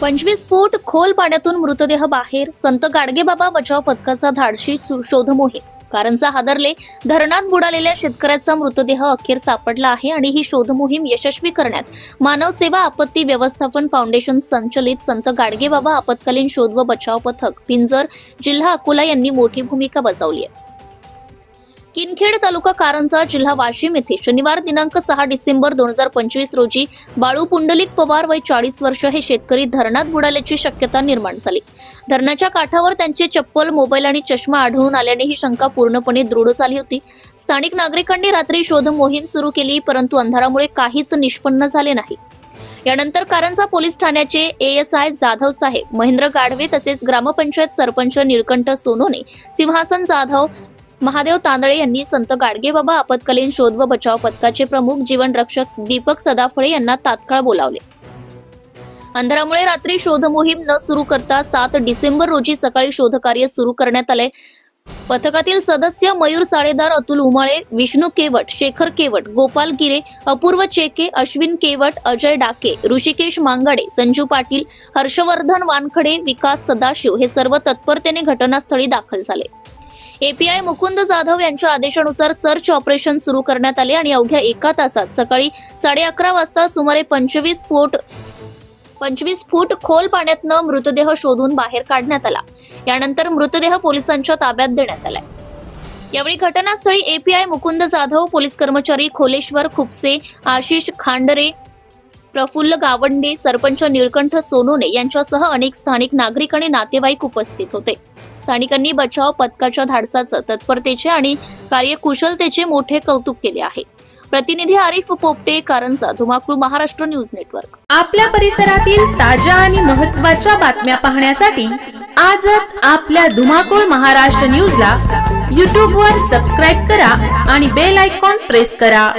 पंचवीस फूट खोल पाण्यातून मृतदेह बाहेर संत गाडगेबाबा बचाव पथकाचा धाडशी सु- शोध मोहीम कारंजा हादरले धरणात बुडालेल्या शेतकऱ्याचा मृतदेह अखेर सापडला आहे आणि ही शोध मोहीम यशस्वी करण्यात मानव सेवा आपत्ती व्यवस्थापन फाउंडेशन संचलित संत गाडगेबाबा आपत्कालीन शोध व बचाव पथक पिंजर जिल्हा अकोला यांनी मोठी भूमिका बजावली आहे. किनखेड तालुका कारंजा जिल्हा वाशिम येथे शनिवार दिनांक सहा डिसेंबर दोन हजार पंचवीस रोजी बाळू पुंडलिक पवार वय चाळीस वर्ष हे शेतकरी धरणात बुडाल्याची शक्यता निर्माण झाली. धरणाच्या काठावर त्यांचे चप्पल मोबाईल आणि चष्मा आढळून आल्याने ही शंका पूर्णपणे दृढ झाली होती. स्थानिक नागरिकांनी रात्री शोध मोहीम सुरू केली परंतु अंधारामुळे काहीच निष्पन्न झाले नाही. यानंतर कारंजा पोलीस ठाण्याचे एएसआय जाधव साहेब महेंद्र गाढवे तसेच ग्रामपंचायत सरपंच निळकंठ सोनोने सिंहासन जाधव महादेव तांदळे यांनी संत गाडगेबाबा आपत्कालीन शोध व बचाव पथकाचे प्रमुख जीवन रक्षक दीपक सदाफळे यांना तात्काळ बोलावले. अंधारामुळे रात्री शोध मोहीम न सुरू करता सात डिसेंबर रोजी सकाळी शोधकार्य सुरू करण्यात आले. पथकातील सदस्य मयूर साळेदार अतुल उमाळे विष्णू केवट शेखर केवट गोपाल गिरे अपूर्व चेके अश्विन केवट अजय डाके ऋषिकेश मांगाडे संजू पाटील हर्षवर्धन वानखडे विकास सदाशिव हे सर्व तत्परतेने घटनास्थळी दाखल झाले. एपीआय मुकुंद जाधव यांच्या आदेशानुसार सर्च ऑपरेशन सुरू करण्यात आले आणि अवघ्या एका तासात सकाळी साडे अकरा वाजता सुमारे पंचवीस फूट पंचवीस फूट खोल पाण्यातनं मृतदेह शोधून बाहेर काढण्यात आला. यानंतर मृतदेह पोलिसांच्या ताब्यात देण्यात आलाय. यावेळी घटनास्थळी एपीआय मुकुंद जाधव पोलीस कर्मचारी खोलेश्वर खुपसे आशिष खांडरे प्रफुल्ल गावंडे सरपंच निळकंठ सोनोने यांच्यासह अनेक स्थानिक नागरिक आणि नातेवाईक उपस्थित होते. स्थानिकांनी बचाव पथकाच्या धाडसाचं तत्परतेचे आणि कार्यकुशलतेचे मोठे कौतुक केले आहे. प्रतिनिधी आरिफ पोपटे कारंजा धुमाकूळ महाराष्ट्र न्यूज नेटवर्क. आपल्या परिसरातील ताज्या आणि महत्त्वाच्या बातम्या पाहण्यासाठी आजच आपल्या धुमाकूळ महाराष्ट्र न्यूजला यूट्यूबवर सबस्क्राईब करा आणि बेल आयकॉन प्रेस करा.